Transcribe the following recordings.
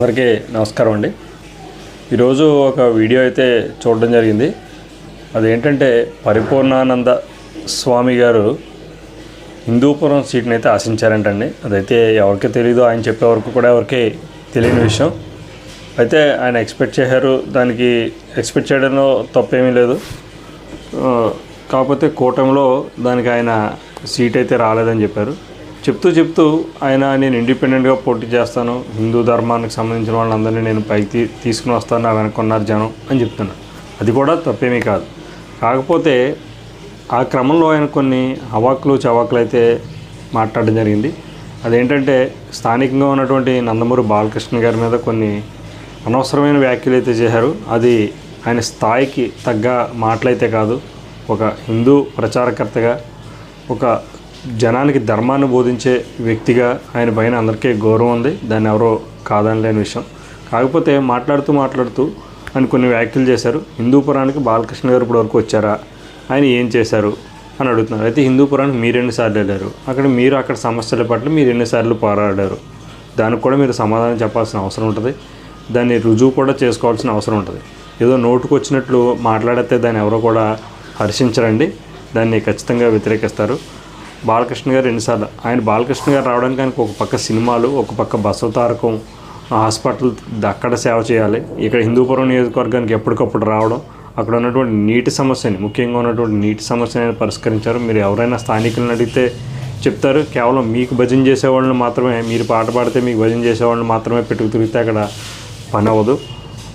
అందరికీ నమస్కారం అండి. ఈరోజు ఒక వీడియో అయితే చూడడం జరిగింది. అదేంటంటే పరిపూర్ణానంద స్వామి గారు హిందూపురం సీట్ని అయితే ఆశించారంటండి. అదైతే ఎవరికి తెలియదు ఆయన చెప్పే వరకు కూడా ఎవరికి తెలియని విషయం. అయితే ఆయన ఎక్స్పెక్ట్ చేశారు దానికి ఎక్స్పెక్ట్ చేయడంలో తప్పేమీ లేదు. కాకపోతే కూటమిలో దానికి ఆయన సీట్ అయితే రాలేదని చెప్పారు. చెప్తూ చెప్తూ ఆయన నేను ఇండిపెండెంట్గా పోటీ చేస్తాను. హిందూ ధర్మానికి సంబంధించిన వాళ్ళందరినీ నేను పైకి తీ తీసుకుని వస్తాను. నా వెనక్కున్నారు జనం అని చెప్తున్నాను అది కూడా తప్పేమీ కాదు. కాకపోతే ఆ క్రమంలో ఆయన కొన్ని అవాకులు చవాకులు అయితే మాట్లాడడం జరిగింది. అదేంటంటే స్థానికంగా ఉన్నటువంటి నందమూరి బాలకృష్ణ గారి మీద కొన్ని అనవసరమైన వ్యాఖ్యలు అయితే చేశారు. అది ఆయన స్థాయికి తగ్గ మాటలైతే కాదు. ఒక హిందూ ప్రచారకర్తగా ఒక జనానికి ధర్మాన్ని బోధించే వ్యక్తిగా ఆయన పైన అందరికీ గౌరవం ఉంది. దాన్ని ఎవరో కాదనలేని విషయం. కాకపోతే మాట్లాడుతూ మాట్లాడుతూ ఆయన కొన్ని వ్యాఖ్యలు చేశారు. హిందూపురానికి బాలకృష్ణ గారు ఇప్పుడు వరకు వచ్చారా? ఆయన ఏం చేశారు? అని అడుగుతున్నారు. అయితే హిందూపురానికి మీరు ఎన్నిసార్లు వెళ్ళారు? అక్కడ మీరు అక్కడ సమస్యల పట్ల మీరు ఎన్నిసార్లు పోరాడారు? దానికి కూడా మీరు సమాధానం చెప్పాల్సిన అవసరం ఉంటుంది. దాన్ని రుజువు కూడా చేసుకోవాల్సిన అవసరం ఉంటుంది. ఏదో నోటుకు వచ్చినట్లు మాట్లాడితే దాన్ని ఎవరో కూడా హర్షించరండి. దాన్ని ఖచ్చితంగా వ్యతిరేకిస్తారు. బాలకృష్ణ గారు ఎన్నిసార్లు ఆయన బాలకృష్ణ గారు రావడానికి ఆయనకు ఒక పక్క సినిమాలు ఒక పక్క బసవ తారకం హాస్పిటల్ అక్కడ సేవ చేయాలి. ఇక్కడ హిందూపురం నియోజకవర్గానికి ఎప్పటికప్పుడు రావడం అక్కడ ఉన్నటువంటి నీటి సమస్యని ముఖ్యంగా ఉన్నటువంటి నీటి సమస్యని పరిష్కరించారు. మీరు ఎవరైనా స్థానికులను అడిగితే చెప్తారు. కేవలం మీకు భజన చేసేవాళ్ళని మాత్రమే మీరు పాట పాడితే మీకు భజన చేసేవాళ్ళని మాత్రమే పెట్టుకు తిరిగితే అక్కడ పని అవ్వదు.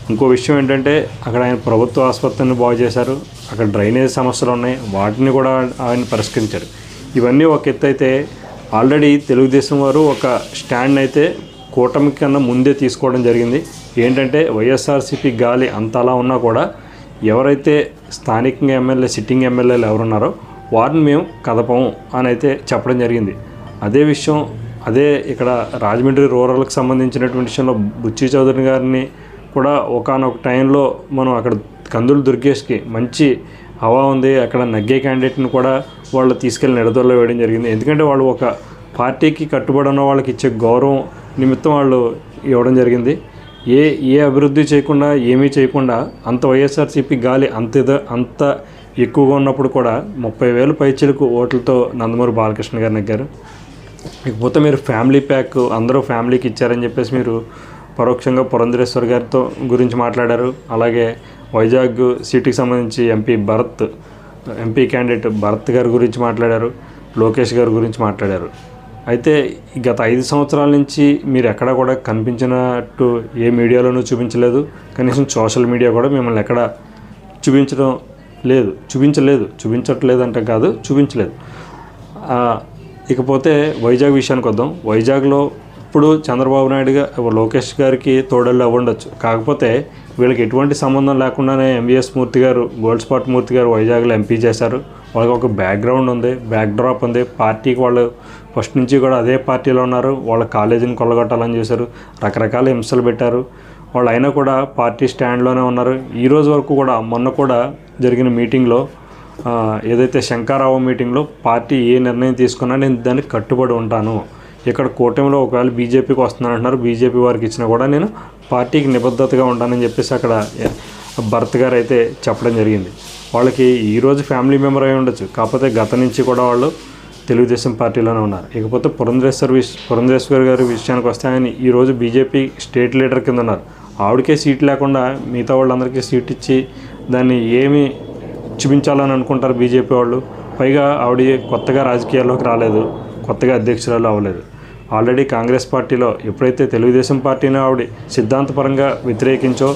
ఇంకో విషయం ఏంటంటే అక్కడ ఆయన ప్రభుత్వ ఆసుపత్రిని బాగు చేశారు. అక్కడ డ్రైనేజ్ సమస్యలు ఉన్నాయి. వాటిని కూడా ఆయన పరిష్కరించారు. ఇవన్నీ ఒక ఎత్తు అయితే ఆల్రెడీ తెలుగుదేశం వారు ఒక స్టాండ్ అయితే కూటమి కన్నా ముందే తీసుకోవడం జరిగింది. ఏంటంటే వైఎస్ఆర్సీపీ గాలి అంతలా ఉన్నా కూడా ఎవరైతే స్థానికంగా ఎమ్మెల్యే సిట్టింగ్ ఎమ్మెల్యేలు ఎవరున్నారో వారిని మేము కదపము అని అయితే చెప్పడం జరిగింది. అదే విషయం అదే ఇక్కడ రాజమండ్రి రూరల్కి సంబంధించినటువంటి విషయంలో బుచ్చి చౌదరి గారిని కూడా ఒకనొక టైంలో మనం అక్కడ కందులు దుర్గేష్కి మంచి హవా ఉంది అక్కడ నగ్గే క్యాండిడేట్ని కూడా వాళ్ళు తీసుకెళ్ళి నిడదల్లో వేయడం జరిగింది. ఎందుకంటే వాళ్ళు ఒక పార్టీకి కట్టుబడి ఉన్న వాళ్ళకి ఇచ్చే గౌరవం నిమిత్తం వాళ్ళు ఇవ్వడం జరిగింది. ఏ ఏ అభివృద్ధి చేయకుండా ఏమీ చేయకుండా అంత వైఎస్ఆర్సీపీ గాలి అంత అంత ఎక్కువగా ఉన్నప్పుడు కూడా ముప్పై వేలు పైచిలకు ఓట్లతో నందమూరి బాలకృష్ణ గారు నెగ్గారు. ఇకపోతే మీరు ఫ్యామిలీ ప్యాక్ అందరూ ఫ్యామిలీకి ఇచ్చారని చెప్పేసి మీరు పరోక్షంగా పురంధరేశ్వర్ గారితో గురించి మాట్లాడారు. అలాగే వైజాగ్ సీటుకి సంబంధించి MP Bharat MP candidate Bharat గారి గురించి మాట్లాడారు లోకేష్ గారి గురించి మాట్లాడారు. అయితే గత ఐదు సంవత్సరాల నుంచి మీరు ఎక్కడా కూడా కనిపించినట్టు ఏ మీడియాలోనూ చూపించలేదు. కనీసం సోషల్ మీడియా కూడా మిమ్మల్ని ఎక్కడ చూపించడం లేదు చూపించలేదు చూపించట్లేదు అంటే కాదు చూపించలేదు. ఇకపోతే వైజాగ్ విషయానికి వద్దాం. వైజాగ్లో ఇప్పుడు చంద్రబాబు నాయుడు గారు లోకేష్ గారికి తోడళ్ళు అవ్వండొచ్చు. కాకపోతే వీళ్ళకి ఎటువంటి సంబంధం లేకుండానే ఎంవిఎస్ మూర్తి గారు గోల్డ్ స్పాట్ మూర్తి గారు వైజాగ్లో ఎంపీ చేశారు. వాళ్ళకి ఒక బ్యాక్గ్రౌండ్ ఉంది బ్యాక్ డ్రాప్ ఉంది. పార్టీకి వాళ్ళు ఫస్ట్ నుంచి కూడా అదే పార్టీలో ఉన్నారు. వాళ్ళ కాలేజీని కొల్లగొట్టాలని చేశారు. రకరకాల హింసలు పెట్టారు. వాళ్ళు అయినా కూడా పార్టీ స్టాండ్లోనే ఉన్నారు. ఈ రోజు వరకు కూడా మొన్న కూడా జరిగిన మీటింగ్లో ఏదైతే శంకారావు మీటింగ్లో పార్టీ ఏ నిర్ణయం తీసుకున్నా నేను దానికి కట్టుబడి ఉంటాను. ఇక్కడ కూటమిలో ఒకవేళ బీజేపీకి వస్తున్నాను అంటున్నారు బీజేపీ వారికి ఇచ్చినా కూడా నేను పార్టీకి నిబద్ధతగా ఉంటానని చెప్పేసి అక్కడ ఎ- భరత్ గారు అయితే చెప్పడం జరిగింది. వాళ్ళకి ఈరోజు ఫ్యామిలీ మెంబర్ అయి ఉండొచ్చు. కాకపోతే గత నుంచి కూడా వాళ్ళు తెలుగుదేశం పార్టీలోనే ఉన్నారు. ఇకపోతే పురంధరేశ్వర్ విష్ పురంధరేశ్వర్ గారి విషయానికి వస్తే ఆయన ఈరోజు బీజేపీ స్టేట్ లీడర్ కింద ఉన్నారు. ఆవిడకే సీట్ లేకుండా మిగతా వాళ్ళందరికీ సీట్ ఇచ్చి దాన్ని ఏమి చూపించాలని అనుకుంటారు బీజేపీ వాళ్ళు? పైగా ఆవిడ కొత్తగా రాజకీయాల్లోకి రాలేదు. కొత్తగా అధ్యక్షురాలు అవ్వలేదు. ఆల్రెడీ కాంగ్రెస్ పార్టీలో ఎప్పుడైతే తెలుగుదేశం పార్టీని ఆవిడ సిద్ధాంతపరంగా వ్యతిరేకించో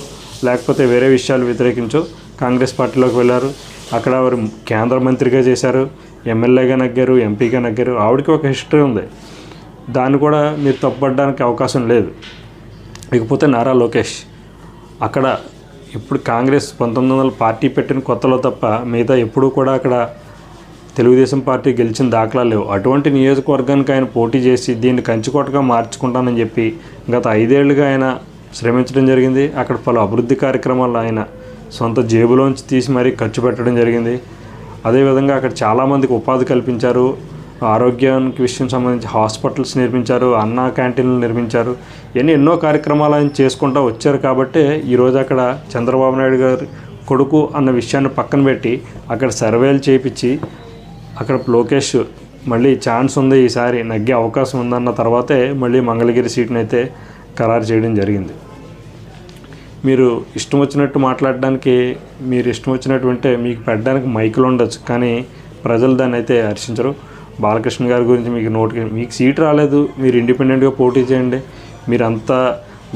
లేకపోతే వేరే విషయాలు వ్యతిరేకించో కాంగ్రెస్ పార్టీలోకి వెళ్ళారు. అక్కడ వారు కేంద్ర మంత్రిగా చేశారు ఎమ్మెల్యేగా నగ్గారు ఎంపీగా నగ్గారు. ఆవిడకి ఒక హిస్టరీ ఉంది. దాన్ని కూడా మీరు తప్పుపడడానికి అవకాశం లేదు. ఇకపోతే నారా లోకేష్. అక్కడ ఇప్పుడు కాంగ్రెస్ పంతొమ్మిది వందల పార్టీ పెట్టిన కొత్తలో తప్ప మిగతా ఎప్పుడూ కూడా అక్కడ తెలుగుదేశం పార్టీ గెలిచిన దాఖలా లేవు. అటువంటి నియోజకవర్గానికి ఆయన పోటీ చేసి దీన్ని కంచుకోటగా మార్చుకుంటానని చెప్పి గత ఐదేళ్ళుగా ఆయన శ్రమించడం జరిగింది. అక్కడ పలు అభివృద్ధి కార్యక్రమాలు ఆయన సొంత జేబులోంచి తీసి మరీ ఖర్చు పెట్టడం జరిగింది. అదేవిధంగా అక్కడ చాలామందికి ఉపాధి కల్పించారు. ఆరోగ్యానికి విషయం సంబంధించి హాస్పిటల్స్ నిర్మించారు అన్నా క్యాంటీన్లు నిర్మించారు. ఇవన్నీ ఎన్నో కార్యక్రమాలు ఆయన చేసుకుంటూ వచ్చారు కాబట్టి ఈరోజు అక్కడ చంద్రబాబు నాయుడు గారు కొడుకు అన్న విషయాన్ని పక్కన పెట్టి అక్కడ సర్వేలు చేయించి అక్కడ లోకేష్ మళ్ళీ ఛాన్స్ ఉంది ఈసారి నగ్గే అవకాశం ఉందన్న తర్వాతే మళ్ళీ మంగళగిరి సీట్ని అయితే ఖరారు చేయడం జరిగింది. మీరు ఇష్టం వచ్చినట్టు మాట్లాడడానికి మీరు ఇష్టం వచ్చినట్టు ఉంటే మీకు పెట్టడానికి మైకులు ఉండొచ్చు కానీ ప్రజలు దాన్ని అయితే హర్షించరు. బాలకృష్ణ గారి గురించి మీకు నోటికి మీకు సీట్ రాలేదు మీరు ఇండిపెండెంట్గా పోటీ చేయండి మీరు అంత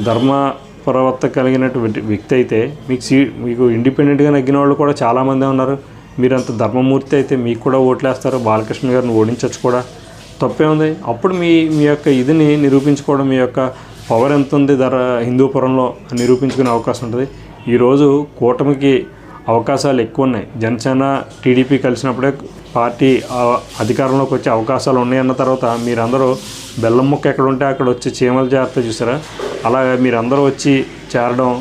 ధర్మ ప్రవర్త కలిగినటువంటి వ్యక్తి అయితే మీకు సీ మీకు ఇండిపెండెంట్గా నగ్గిన వాళ్ళు కూడా చాలామందే ఉన్నారు. మీరంత ధర్మమూర్తి అయితే మీకు కూడా ఓట్లేస్తారు బాలకృష్ణ గారిని ఓడించవచ్చు కూడా. తప్పే ఉంది. అప్పుడు మీ మీ యొక్క ఇదిని నిరూపించుకోవడం మీ యొక్క పవర్ ఎంత ఉంది ధర హిందూపురంలో నిరూపించుకునే అవకాశం ఉంటుంది. ఈరోజు కూటమికి అవకాశాలు ఎక్కువ ఉన్నాయి. జనసేన టీడీపీ కలిసినప్పుడే పార్టీ అధికారంలోకి వచ్చే అవకాశాలు ఉన్నాయన్న తర్వాత మీరందరూ బెల్లం ముక్క ఎక్కడ ఉంటే అక్కడ వచ్చి చీమల జాగ్రత్త చూసారా? అలాగే మీరందరూ వచ్చి చేరడం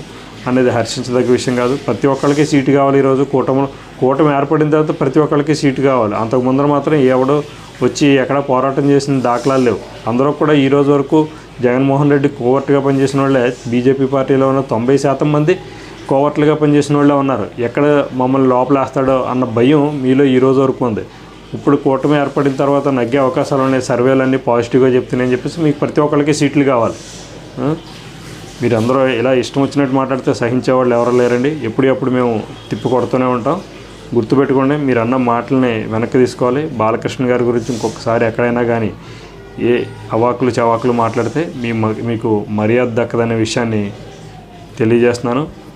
అనేది హర్షించదగ్గ విషయం కాదు. ప్రతి ఒక్కరికి సీటు కావాలి ఈరోజు కూటమి కూటమి ఏర్పడిన తర్వాత ప్రతి ఒక్కరికి సీటు కావాలి. అంతకు ముందర మాత్రం ఎవడో వచ్చి ఎక్కడ పోరాటం చేసిన దాఖలాలు లేవు. అందరూ కూడా ఈ రోజు వరకు జగన్మోహన్ రెడ్డి కోవర్ట్గా పనిచేసిన వాళ్ళే. బీజేపీ పార్టీలో ఉన్న తొంభై శాతం మంది కోవర్ట్లుగా పనిచేసిన వాళ్ళే ఉన్నారు. ఎక్కడ మమ్మల్ని లోపలేస్తాడో అన్న భయం మీలో ఈ రోజు వరకు ఉంది. ఇప్పుడు కూటమి ఏర్పడిన తర్వాత నగ్గే అవకాశాలు ఉన్నాయి. సర్వేలన్నీ పాజిటివ్గా చెప్తున్నాయని చెప్పేసి మీకు ప్రతి ఒక్కరికి సీట్లు కావాలి. మీరందరూ ఇలా ఇష్టం వచ్చినట్టు మాట్లాడితే సహించే వాళ్ళు ఎవరు లేరండి. ఎప్పుడప్పుడు మేము తిప్పి కొడుతూనే ఉంటాం. గుర్తుపెట్టుకోండి మీరు అన్న మాటల్ని వెనక్కి తీసుకోవాలి. బాలకృష్ణ గారి గురించి ఇంకొకసారి ఎక్కడైనా కానీ ఏ అవాకులు చవాకులు మాట్లాడితే మీ మ- మీకు మర్యాద దక్కదనే విషయాన్ని తెలియజేస్తున్నాను.